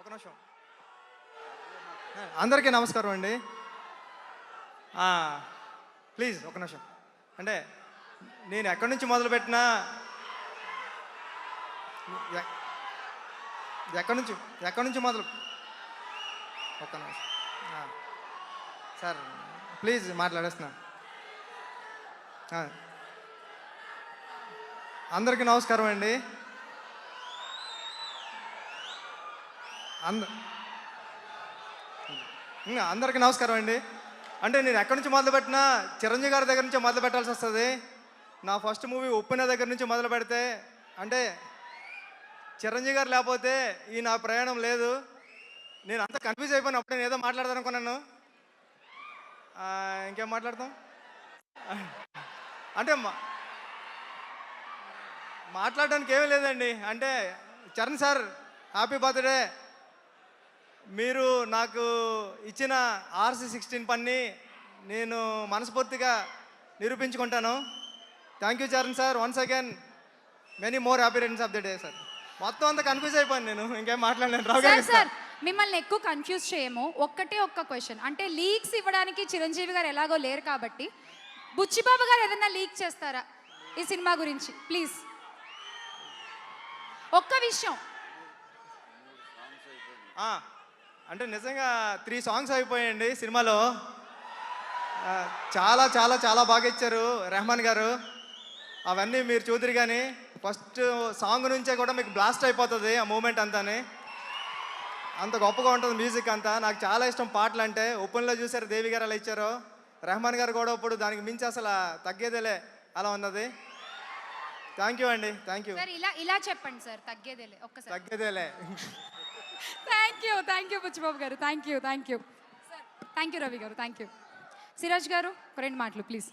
ఒక నిమిషం. అందరికీ నమస్కారం అండి. ప్లీజ్ ఒక నిమిషం. అంటే నేను ఎక్కడి నుంచి మొదలుపెట్టినా ఎక్కడి నుంచి ఎక్కడి నుంచి మొదలు ఒక్క నిమిషం. సార్ ప్లీజ్ మాట్లాడేస్తున్నా. అందరికీ నమస్కారం అండి. అంద ఇంకా అందరికీ నమస్కారం అండి. అంటే నేను ఎక్కడి నుంచి మొదలుపెట్టినా చిరంజీవి గారి దగ్గర నుంచి మొదలు పెట్టాల్సి వస్తుంది. నా ఫస్ట్ మూవీ ఉప్పిన దగ్గర నుంచి మొదలు పెడితే అంటే చిరంజీవి గారు లేకపోతే ఈ నా ప్రయాణం లేదు. నేను అంత కన్ఫ్యూజ్ అయిపోయిన అప్పుడు నేను ఏదో మాట్లాడదాం అనుకున్నాను. ఇంకేం మాట్లాడతాం? అంటే మా మాట్లాడడానికి ఏమీ లేదండి. అంటే చరణ్ సార్ హ్యాపీ బర్త్డే మీరు నాకు ఇచ్చిన ఆర్సీ సిక్స్టీన్ పన్ని నేను మనస్ఫూర్తిగా నిరూపించుకుంటాను. Thank you Charan sir once again many more happy returns of the day sir మొత్తం అంతా కన్ఫ్యూజ్ అయిపోయాను నేను ఇంకేం మాట్లాడలేను. రావు సార్ గారు సార్ మిమ్మల్ని ఎక్కువ కన్ఫ్యూజ్ చేయము. ఒక్కటే ఒక్క క్వశ్చన్ అంటే లీక్స్ ఇవ్వడానికి చిరంజీవి గారు ఎలాగో లేరు కాబట్టి బుచ్చిబాబు గారు ఏదైనా లీక్ చేస్తారా ఈ సినిమా గురించి? ప్లీజ్ ఒక్క విషయం. అంటే నిజంగా త్రీ సాంగ్స్ అయిపోయాయండి సినిమాలో. చాలా చాలా చాలా బాగా ఇచ్చారు రెహమాన్ గారు. అవన్నీ మీరు చూద్దరు కానీ ఫస్ట్ సాంగ్ నుంచే కూడా మీకు బ్లాస్ట్ అయిపోతుంది ఆ మూమెంట్ అంతాని. అంత గొప్పగా ఉంటుంది మ్యూజిక్ అంతా. నాకు చాలా ఇష్టం పాటలు అంటే ఓపెన్లో చూసారు దేవి గారు అలా ఇచ్చారు. రెహమాన్ గారు కూడా ఇప్పుడు దానికి మించి అసలు తగ్గేదేలే అలా ఉన్నది. థ్యాంక్ యూ అండి. థ్యాంక్ యూ ఇలా ఇలా చెప్పండి సార్ తగ్గేదేలే ఒక్కసారి. తగ్గేదేలే. Thank you thank you Buchibabu గారు. Thank you thank you thank you Ravi గారు. థ్యాంక్ యూ సిరాజ్ గారు రెండు మాటలు ప్లీజ్